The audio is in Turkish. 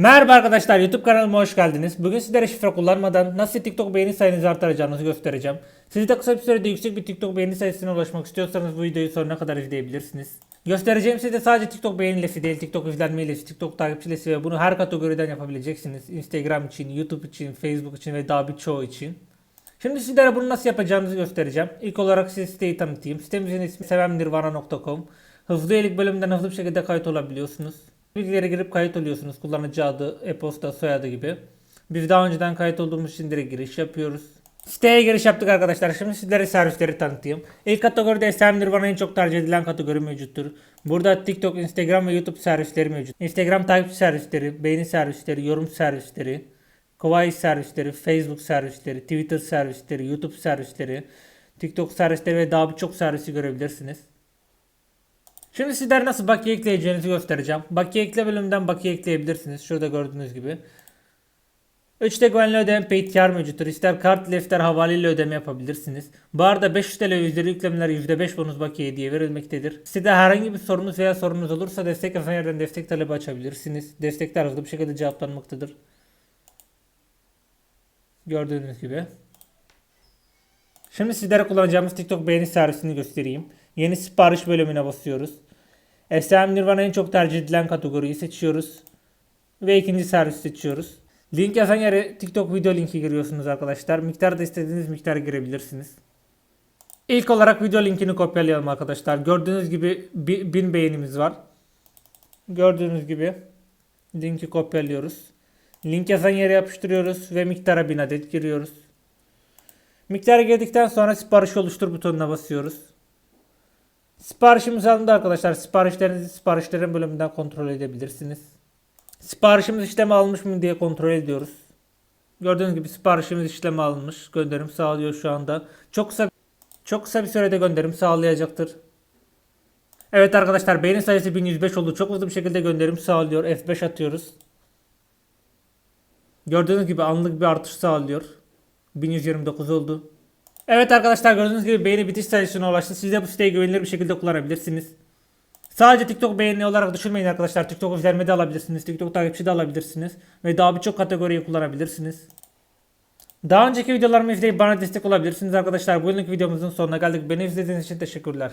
Merhaba arkadaşlar YouTube kanalıma hoş geldiniz. Bugün sizlere şifre kullanmadan nasıl TikTok beğeni sayınızı artıracağınızı göstereceğim. Siz de kısa bir sürede yüksek bir TikTok beğeni sayısına ulaşmak istiyorsanız bu videoyu sonuna kadar izleyebilirsiniz. Göstereceğim size sadece TikTok beğenilesi değil, TikTok izlenmelesi, TikTok takipçilesi ve bunu her kategoriden yapabileceksiniz. Instagram için, YouTube için, Facebook için ve daha birçoğu için. Şimdi sizlere bunu nasıl yapacağınızı göstereceğim. İlk olarak size siteyi tanıtayım. Sitemizin ismi sevemnirvana.com. Hızlı üyelik bölümünden hızlı bir şekilde kayıt olabiliyorsunuz. Bilgilere girip kayıt oluyorsunuz. Kullanıcı adı, e-posta, soyadı gibi. Biz daha önceden kayıt olduğumuz için direkt giriş yapıyoruz. Siteye giriş yaptık arkadaşlar. Şimdi sizlere servisleri tanıtayım. İlk kategoride SM Nirvana en çok tercih edilen kategori mevcuttur. Burada TikTok, Instagram ve YouTube servisleri mevcut. Instagram takipçi servisleri, beğeni servisleri, yorum servisleri, Kawaii servisleri, Facebook servisleri, Twitter servisleri, YouTube servisleri, TikTok servisleri ve daha birçok servisi görebilirsiniz. Şimdi sizlere nasıl bakiye ekleyeceğinizi göstereceğim. Bakiye ekle bölümünden bakiye ekleyebilirsiniz. Şurada gördüğünüz gibi. 3'te güvenli ödeme paid kar mevcuttur. İster kart ile ister havaleyle ödeme yapabilirsiniz. Bu arada 500 TL üzeri yüklemeler %5 bonus bakiye hediye verilmektedir. Sitede herhangi bir sorunuz veya sorunuz olursa destek yazan destek talebi açabilirsiniz. Destekler hızlı bir şekilde cevaplanmaktadır. Gördüğünüz gibi. Şimdi sizlere kullanacağımız TikTok beğeni servisini göstereyim. Yeni sipariş bölümüne basıyoruz. SM Nirvana en çok tercih edilen kategoriyi seçiyoruz. Ve ikinci servis seçiyoruz. Link yazan yere TikTok video linki giriyorsunuz arkadaşlar. Miktar da istediğiniz miktar girebilirsiniz. İlk olarak video linkini kopyalayalım arkadaşlar. Gördüğünüz gibi 1000 beğenimiz var. Gördüğünüz gibi linki kopyalıyoruz. Link yazan yere yapıştırıyoruz ve miktara 1000 adet giriyoruz. Miktarı girdikten sonra sipariş oluştur butonuna basıyoruz. Siparişimiz alındı arkadaşlar. Siparişlerinizi siparişlerin bölümünden kontrol edebilirsiniz. Siparişimiz işleme almış mı diye kontrol ediyoruz. Gördüğünüz gibi siparişimiz işleme alınmış. Gönderim sağlıyor şu anda. Çok kısa çok kısa bir sürede gönderim sağlayacaktır. Evet arkadaşlar beğeni sayısı 1105 oldu. Çok hızlı bir şekilde gönderim sağlıyor. F5 atıyoruz. Gördüğünüz gibi anlık bir artış sağlıyor. 1129 oldu. Evet arkadaşlar gördüğünüz gibi beğeni bitiş sayısına ulaştı. Siz de bu siteyi güvenilir bir şekilde kullanabilirsiniz. Sadece TikTok beğeni olarak düşünmeyin arkadaşlar. TikTok izlenme de alabilirsiniz. TikTok takipçi de alabilirsiniz. Ve daha birçok kategoriyi kullanabilirsiniz. Daha önceki videolarımı izleyip bana destek olabilirsiniz arkadaşlar. Bugünkü videomuzun sonuna geldik. Beni izlediğiniz için teşekkürler.